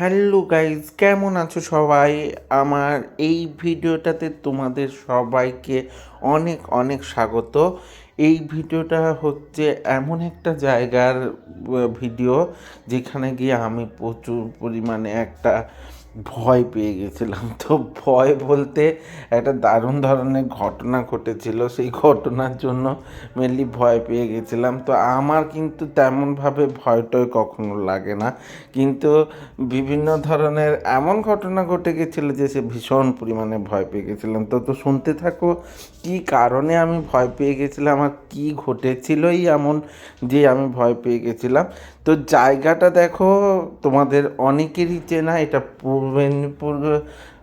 Hello guys কেমন আছো সবাই? আমার এই ভিডিওটাতে তোমাদের সবাইকে অনেক অনেক স্বাগত। এই ভিডিওটা হচ্ছে এমন একটা জায়গার ভিডিও যেখানে গিয়ে আমি প্রচুর পরিমাণে একটা ভয় পেয়ে গেছিলাম। তো ভয় বলতে একটা দারুণ ধরনের ঘটনা ঘটেছিল। সেই ঘটনার জন্য মেনলি ভয় পেয়ে গেছিলাম। তো আমার কিন্তু তেমনভাবে ভয় টয় কখনো লাগে না। কিন্তু বিভিন্ন ধরনের এমন ঘটনা ঘটে গেছিল যে সে ভীষণ পরিমাণে ভয় পেয়ে গেছিলাম। তো তো শুনতে থাকো, কী কারণে আমি ভয় পেয়ে গেছিলাম আর কী ঘটেছিলই এমন যে আমি ভয় পেয়ে গেছিলাম। তো জায়গাটা দেখো, তোমাদের অনেকেরই চেনা, এটা পূর্ব মেদিনীপুর আহ,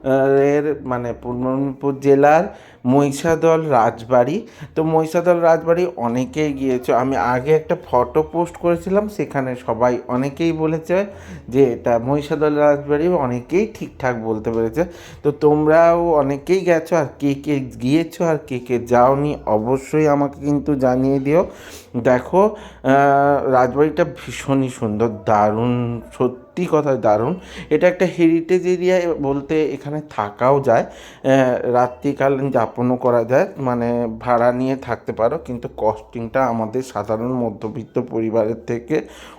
এর মানে পূর্ব মেদিনীপুর জেলার মহিষাদল রাজবাড়ি। তো মহিষাদল রাজবাড়ি অনেকেই গিয়েছো। আমি আগে একটা ফটো পোস্ট করেছিলাম, সেখানে সবাই অনেকেই বলেছে যে এটা মহিষাদল রাজবাড়ি অনেকেই ঠিকঠাক বলতে পেরেছে। তো তোমরাও অনেকেই গেছো, আর কে কে গিয়েছো আর কে কে যাওনি অবশ্যই আমাকে কিন্তু জানিয়ে দিও। দেখো রাজবাড়িটা ভীষণই সুন্দর, দারুণ, সত্যি কথা দারুণ। এটা একটা হেরিটেজ এরিয়া বলতে এখানে থাকাও যায়। রাত্রিকালীন যাপনও করা যায়। মানে ভাড়া নিয়ে থাকতে পারো। কিন্তু কস্টিংটা আমাদের সাধারণ মধ্যবিত্ত পরিবারের থেকে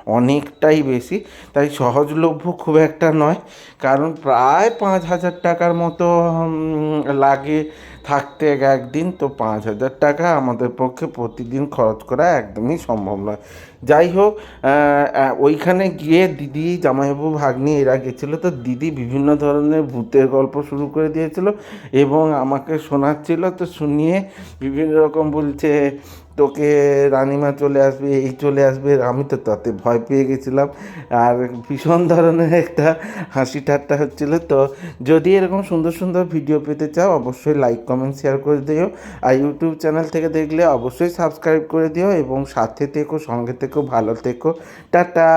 অনেকটাই বেশি। তাই সহজলভ্য খুব একটা নয়। কারণ প্রায় পাঁচ হাজার টাকার মতো লাগে থাকতে এক একদিন তো পাঁচ হাজার টাকা আমাদের পক্ষে প্রতিদিন খরচ করা একদমই সম্ভব নয়। যাই হোক ওইখানে গিয়ে দিদি, জামাইবাবু, ভাগ্নি এরা গেছিল তো দিদি বিভিন্ন ধরনের ভূতের গল্প শুরু করে দিয়েছিল এবং আমাকে শোনাচ্ছিল তো শুনিয়ে বিভিন্ন রকম বলছে তোকে রানিমা চলে আসবে, এই চলে আসবে, আমি তো তাতে ভয় পেয়ে গেছিলাম। আর ভীষণ ধরনের একটা হাসি ঠাট্টা হচ্ছিল। তো যদি এরকম সুন্দর সুন্দর ভিডিও পেতে চাও, অবশ্যই লাইক কমেন্ট শেয়ার করে দিও। আর ইউটিউব চ্যানেল থেকে দেখলে অবশ্যই সাবস্ক্রাইব করে দিও এবং সাথে থেকো, সঙ্গে থেকো, ভালো থেকো। টাটা!